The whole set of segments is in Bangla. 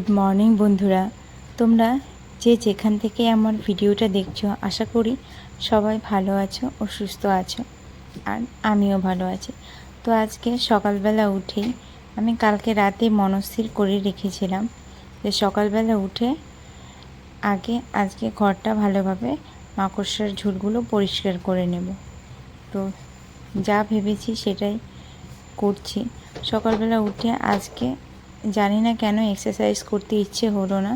গুড মর্নিং বন্ধুরা। তোমরা যে যেখান থেকে আমার ভিডিওটা দেখছ, আশা করি সবাই ভালো আছো ও সুস্থ আছো, আর আমিও ভালো আছি। তো আজকে সকালবেলা উঠেই আমি কালকে রাতে মনস্থির করে রেখেছিলাম যে সকালবেলা উঠে আগে আজকে ঘরটা ভালোভাবে মাকড়সার ঝুলগুলো পরিষ্কার করে নেব। তো যা ভেবেছি সেটাই করছি। সকালবেলা উঠে আজকে জানি না কেন এক্সারসাইজ করতে ইচ্ছে হলো না।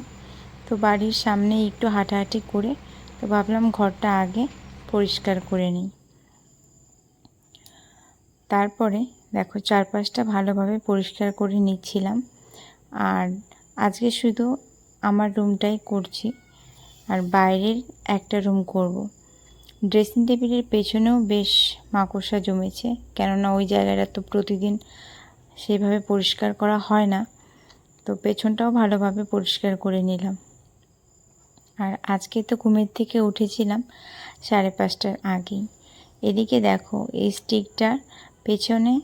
তো বাড়ির সামনে একটু হাঁটাহাঁটি করে, তো ভাবলাম ঘরটা আগে পরিষ্কার করে নিই। তারপরে দেখো চারপাশটা ভালোভাবে পরিষ্কার করে নিচ্ছিলাম। আর আজকে শুধু আমার রুমটাই করছি, আর বাইরের একটা রুম করব। ড্রেসিং টেবিলের পেছনেও বেশ মাকড়সা জমেছে, কেননা ওই জায়গাটা তো প্রতিদিন সেইভাবে পরিষ্কার করা হয় না। তো পেছনটাও ভালোভাবে পরিষ্কার করে নিলাম। আর আজকে তো ঘুমের থেকে উঠেছিলাম সাড়ে পাঁচটার আগেই। এদিকে দেখো, এই স্টিকটার পেছনে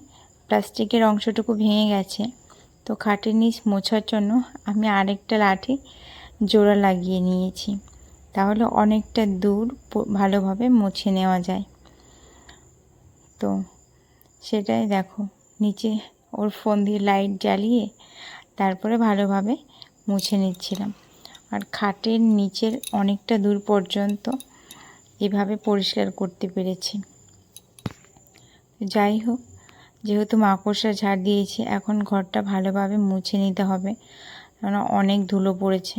প্লাস্টিকের অংশটুকু ভেঙে গেছে। তো খাটের নিচ মোছার জন্য আমি আরেকটা লাঠি জোড়া লাগিয়ে নিয়েছি। তাহলে অনেকটা দূর ভালোভাবে মুছে নেওয়া যায়। তো সেটাই দেখো, নিচে ওর ফোন দিয়ে লাইট জ্বালিয়ে তারপরে ভালোভাবে মুছে নিচ্ছিলাম। আর খাটের নিচের অনেকটা দূর পর্যন্ত এভাবে পরিষ্কার করতে পেরেছি। যাই হোক, যেহেতু মাকড়সা ঝাড় দিয়েছি, এখন ঘরটা ভালোভাবে মুছে নিতে হবে। কেন অনেক ধুলো পড়েছে।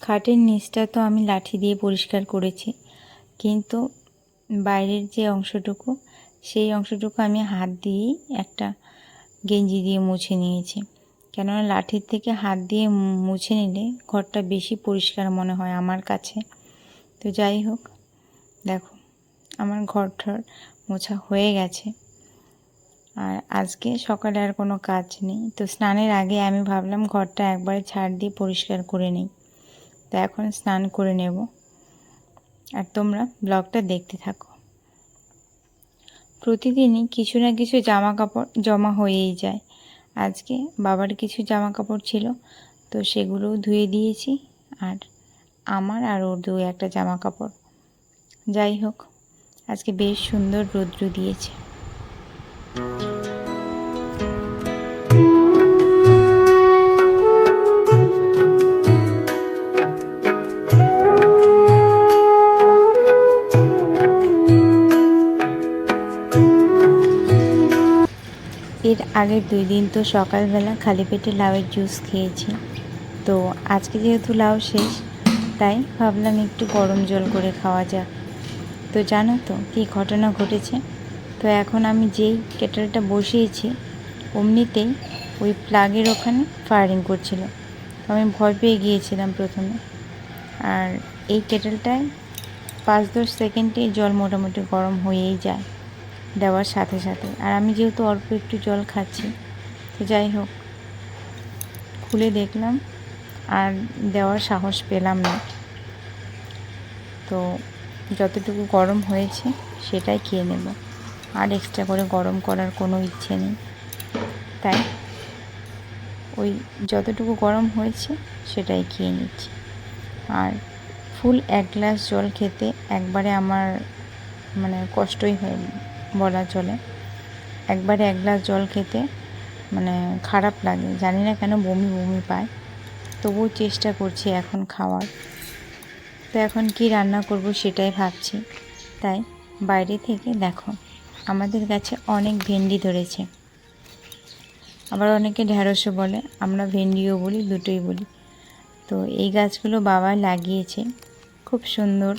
খাটের নিচটা তো আমি লাঠি দিয়ে পরিষ্কার করেছি। কিন্তু বাইরের যে অংশটুকু, সেই অংশটুকু আমি হাত দিয়েই একটা গেঞ্জি দিয়ে মুছে নিয়েছি। কেননা লাঠির থেকে হাত দিয়ে মুছে নিলে ঘরটা বেশি পরিষ্কার মনে হয় আমার কাছে। তো যাই হোক, দেখো, আমার ঘরটার মোছা হয়ে গেছে। আর আজকে সকালে আর কোনো কাজ নেই। তো স্নানের আগে আমি ভাবলাম ঘরটা একবারে ছাড় দিয়ে পরিষ্কার করে নিই। তো এখন স্নান করে নেব। আর তোমরা ব্লগটা দেখতে থাকো। প্রতিদিনই কিছু না কিছু জামা কাপড় জমা হয়েই যায়। আজকে বাবার কিছু জামা কাপড় ছিল, তো সেগুলোও ধুয়ে দিয়েছি, আর আমার আর ওর দু একটা জামা কাপড় যাই হোক, আজকে বেশ সুন্দর রৌদ্র দিয়েছে। এর আগের দুই দিন তো সকালবেলা খালি পেটে লাউয়ের জুস খেয়েছি। তো আজকে যেহেতু লাউ শেষ, তাই ভাবলাম একটু গরম জল করে খাওয়া যাক। তো জানো তো কী ঘটনা ঘটেছে? তো এখন আমি যেই কেটেলটা বসিয়েছি, অমনিতেই ওই প্লাগের ওখানে ফায়ারিং করছিল। আমি ভয় পেয়ে গিয়েছিলাম প্রথমে। আর এই কেটেলটায় পাঁচ দশ সেকেন্ডে জল মোটামুটি গরম হয়েই যায়। দেওয়ার সাথে সাথে। আর আমি যেহেতু অল্প একটু জল খাচ্ছি, তো যাই হোক, খুলে দেখলাম আর দেওয়ার সাহস পেলাম না। তো যতটুকু গরম হয়েছে সেটাই খেয়ে নেব। আর এক্সট্রা করে গরম করার কোনো ইচ্ছে নেই। তাই ওই যতটুকু গরম হয়েছে সেটাই খেয়ে নিচ্ছি। আর ফুল এক গ্লাস জল খেতে একবারে আমার মানে কষ্টই হয় বলা চলে। একবারে এক গ্লাস জল খেতে মানে খারাপ লাগে, জানি না কেন বমি বমি পায়। তবুও চেষ্টা করছি এখন খাওয়ার। তো এখন কি রান্না করব সেটাই ভাবছি। তাই বাইরে থেকে দেখো, আমাদের গাছে অনেক ভেন্ডি ধরেছে। আবার অনেকে ঢ্যাঁড়সও বলে, আমরা ভেন্ডিও বলি, দুটোই বলি। তো এই গাছগুলো বাবা লাগিয়েছে, খুব সুন্দর।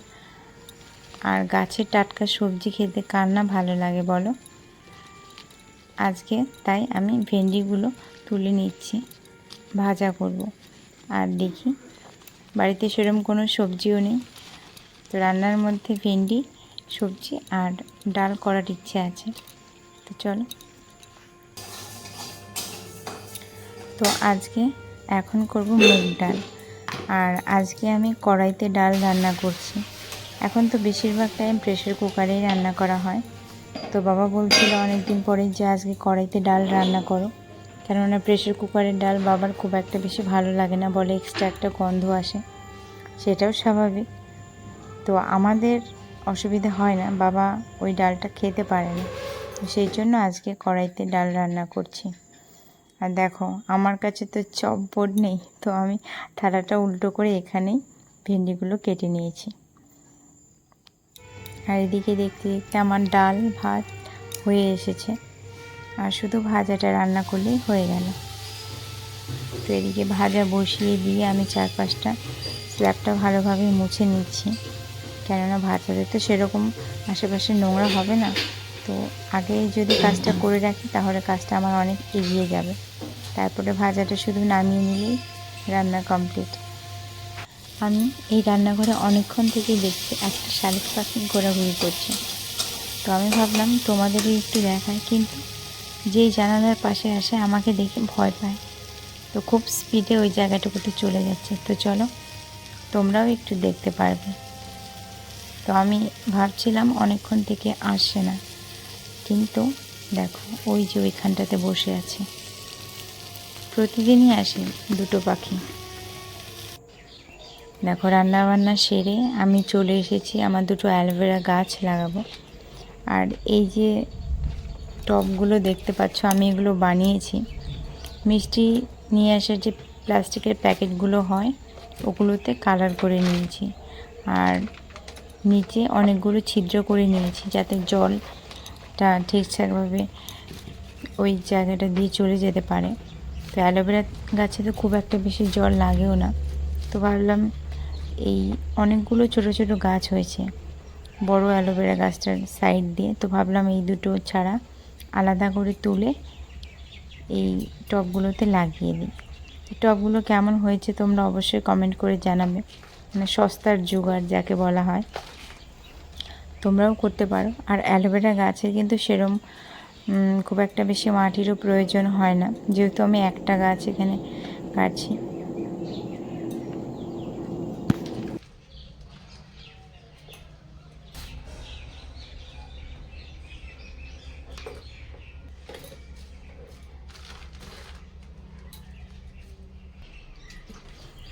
আর গাছের টাটকা সবজি খেতে কার না ভালো লাগে বলো? আজকে তাই আমি ভেন্ডিগুলো তুলে নিচ্ছি, ভাজা করব। আর দেখি, বাড়িতে সেরকম কোনো সবজিও নেই। তো রান্নার মধ্যে ভেন্ডি, সবজি আর ডাল করার ইচ্ছে আছে। তো চলো। তো আজকে এখন করব মুগ ডাল। আর আজকে আমি কড়াইতে ডাল রান্না করছি। এখন তো বেশিরভাগ টাইম প্রেশার কুকারেই রান্না করা হয়। তো বাবা বলছিল অনেক দিন পরে যে আজকে কড়াইতে ডাল রান্না করো। কেননা প্রেশার কুকারের ডাল বাবার খুব একটা বেশি ভালো লাগে না, বলে এক্সট্রা একটা গন্ধ আসে। সেটাও স্বাভাবিক। তো আমাদের অসুবিধা হয় না, বাবা ওই ডালটা খেতে পারে না তো সেই জন্য আজকে কড়াইতে ডাল রান্না করছি। আর দেখো, আমার কাছে তো চপ বোর্ড নেই, তো আমি থালাটা উল্টো করে এখানেই ভেন্ডিগুলো কেটে নিয়েছি। আর এদিকে দেখতে দেখতে আমার ডাল ভাত হয়ে এসেছে। আর শুধু ভাজাটা রান্না করলেই হয়ে গেল। তো এদিকে ভাজা বসিয়ে দিয়ে আমি চার পাঁচটা স্ল্যাবটা ভালোভাবে মুছে নিচ্ছি। কেননা ভাজাতে তো সেরকম আশেপাশে নোংরা হবে না। তো আগে যদি কাজটা করে রাখি, তাহলে কাজটা আমার অনেক এগিয়ে যাবে। তারপরে ভাজাটা শুধু নামিয়ে নিলেই রান্না কমপ্লিট। আমি এই রান্নাঘরে অনেকক্ষণ থেকেই দেখছি একটা শালিক পাখি ঘোরাঘুরি করছে। তো আমি ভাবলাম তোমাদেরও একটু দেখায় কিন্তু যেই জানালার পাশে আসে আমাকে দেখে ভয় পায়। তো খুব স্পিডে ওই জায়গাটুকুতে চলে যাচ্ছে। তো চলো, তোমরাও একটু দেখতে পারবে। তো আমি ভাবছিলাম অনেকক্ষণ থেকে আসছে না, কিন্তু দেখো, ওই যে ওইখানটাতে বসে আছে। প্রতিদিনই আসে দুটো পাখি। দেখো রান্না বান্না সেরে আমি চলে এসেছি, আমার দুটো অ্যালোভেরা গাছ লাগাবো। আর এই যে টবগুলো দেখতে পাচ্ছ, আমি এগুলো বানিয়েছি। মিষ্টি নিয়ে আসার যে প্লাস্টিকের প্যাকেটগুলো হয়, ওগুলোতে কালার করে নিয়েছি। আর নিচে অনেকগুলো ছিদ্র করে নিয়েছি, যাতে জলটা ঠিকঠাকভাবে ওই জায়গাটা দিয়ে চলে যেতে পারে। তো অ্যালোভেরা গাছে তো খুব একটা বেশি জল লাগেও না। তো ভাবলাম এই অনেকগুলো ছোট ছোট গাছ হয়েছে। বড় অ্যালোভেরা গাছটার সাইড দিয়ে। তো ভাবলাম এই দুটো ছাড়া আলাদা করে তুলে এই টবগুলোতে লাগিয়ে দিই। টবগুলো কেমন হয়েছে তোমরা অবশ্যই কমেন্ট করে জানাবে। মানে সস্তার জোগাড় যাকে বলা হয়। তোমরাও করতে পারো। আর অ্যালোভেরা গাছের কিন্তু সেরম খুব একটা বেশি মাটিরও প্রয়োজন হয় না। যেহেতু আমি একটা গাছ এখানে কাটছি।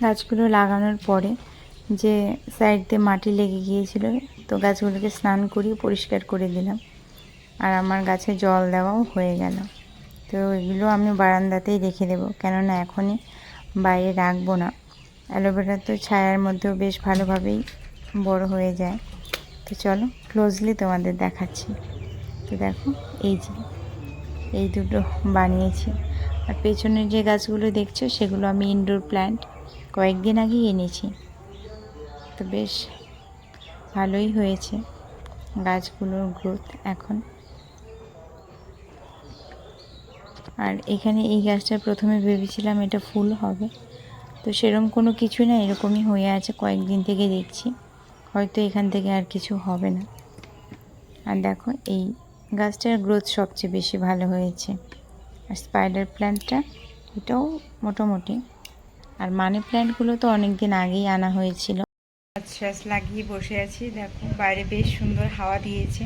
গাছগুলো লাগানোর পরে যে সাইড দিয়ে মাটি লেগে গিয়েছিল, তো গাছগুলোকে স্নান করিয়ে পরিষ্কার করে দিলাম। আর আমার গাছে জল দেওয়াও হয়ে গেল। তো এগুলো আমি বারান্দাতেই রেখে দেবো। কেননা এখনই বাইরে রাখব না। অ্যালোভেরা তো ছায়ার মধ্যেও বেশ ভালোভাবেই বড় হয়ে যায়। তো চলো ক্লোজলি তোমাদের দেখাচ্ছি। তো দেখো, এই যে, এই দুটো বানিয়েছি। আর পেছনের যে গাছগুলো দেখছ, সেগুলো আমি ইনডোর প্ল্যান্ট কয়েকদিন আগেই এনেছি। তো বেশ ভালোই হয়েছে গাছগুলোর গ্রোথ এখন। আর এখানে এই গাছটা প্রথমে ভেবেছিলাম এটা ফুল হবে। তো সেরকম কোনো কিছু না, এরকমই হয়ে আছে, কয়েকদিন থেকে দেখছি। হয়তো এখান থেকে আর কিছু হবে না। আর দেখো, এই গাছটার গ্রোথ সবচেয়ে বেশি ভালো হয়েছে। আর স্পাইডার প্ল্যান্টটা এটাও মোটামুটি। আর মানি প্ল্যান্টগুলো তো অনেক দিন আগেই আনা হয়েছিল। শ্বাস লাগিয়ে বসে আছি, দেখো বাইরে বেশ সুন্দর হাওয়া দিয়েছে।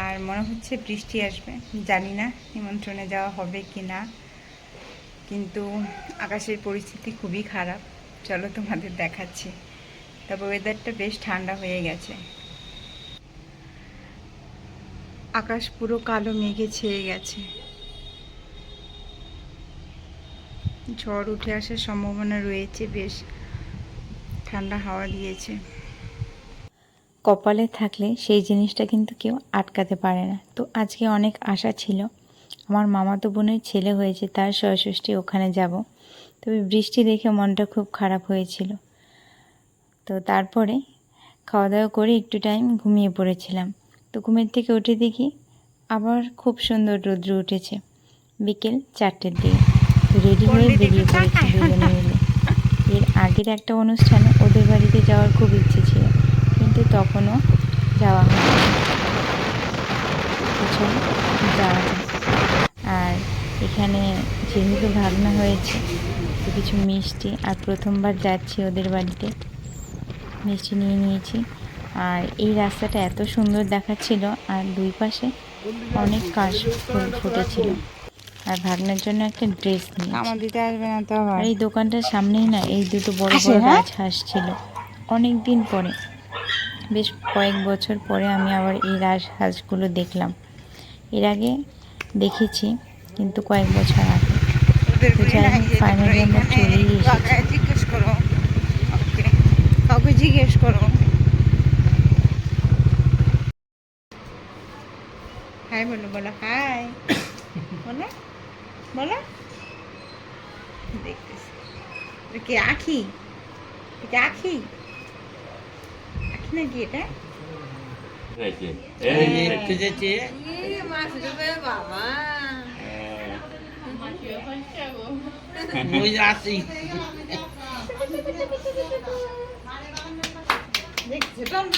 আর মনে হচ্ছে বৃষ্টি আসবে, জানি না নিমন্ত্রণে যাওয়া হবে কি না কিন্তু আকাশের পরিস্থিতি খুবই খারাপ। চলো তোমাদের দেখাচ্ছি। তবে ওয়েদারটা বেশ ঠান্ডা হয়ে গেছে। আকাশ পুরো কালো মেঘে ছেয়ে গেছে। ঝড় উঠে আসার সম্ভাবনা রয়েছে, বেশ ঠান্ডা হাওয়া দিয়েছে। কপালে থাকলে সেই জিনিসটা কিন্তু কেউ আটকাতে পারে না। তো আজকে অনেক আশা ছিল। আমার মামাতো বোনের ছেলে হয়েছে, তার ষষ্ঠী ওখানে যাব। তবে বৃষ্টি দেখে মনটা খুব খারাপ হয়েছিল। তো তারপরে খাওয়া দাওয়া করে একটু টাইম ঘুমিয়ে পড়েছিলাম। তো ঘুমের থেকে উঠে দেখি আবার খুব সুন্দর রৌদ্র উঠেছে, বিকেল চারটের দিকে। রেডি হয়ে বেরিয়ে পড়েছি দুজনে মিলে। এর আগের একটা অনুষ্ঠানে ওদের বাড়িতে যাওয়ার খুব ইচ্ছে ছিল কিন্তু তখনও যাওয়া হয়নি। চলো যাওয়া আর এখানে যেহেতু ভাবনা হয়েছে তো কিছু মিষ্টি আর প্রথমবার যাচ্ছি ওদের বাড়িতে মিষ্টি নিয়ে নিয়েছি। আর এই রাস্তাটা এত সুন্দর দেখাচ্ছিল আর দুই পাশে অনেক কাশ ফুল ফুটেছিল। আর ভাগনার জন্য একটা ড্রেস নিয়েছি। আমার দিতে আসবে না তো আবার। এই দোকানটার সামনেই না এই দুটো বড় বড়? গাছ হাঁস ছিল অনেক দিন পরে বেশ কয়েক বছর পরে আমি আবার এই রাজ হাঁসগুলো দেখলাম। এর আগে দেখেছি কিন্তু কয়েক বছর আগে। ওদের তো যাই হোক, finally আমরা চলেই এসেছি। কাউকে জিজ্ঞেস করো। কাউকে জিজ্ঞেস করো। হাই বলো বলো হাই। বলো। বলো। দেখতেছি। এটা কি আখি? এটা আখি? আখি নাকি এটা? দেখছে।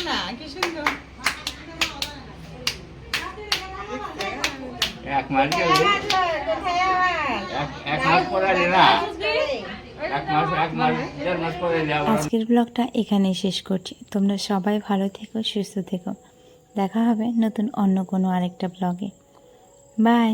না কি সুন্দর। এক মাস আজকের ব্লগটা এখানেই শেষ করছি। তোমরা সবাই ভালো থেকো সুস্থ থেকো। দেখা হবে নতুন অন্য কোনো আরেকটা ব্লগে। বাই।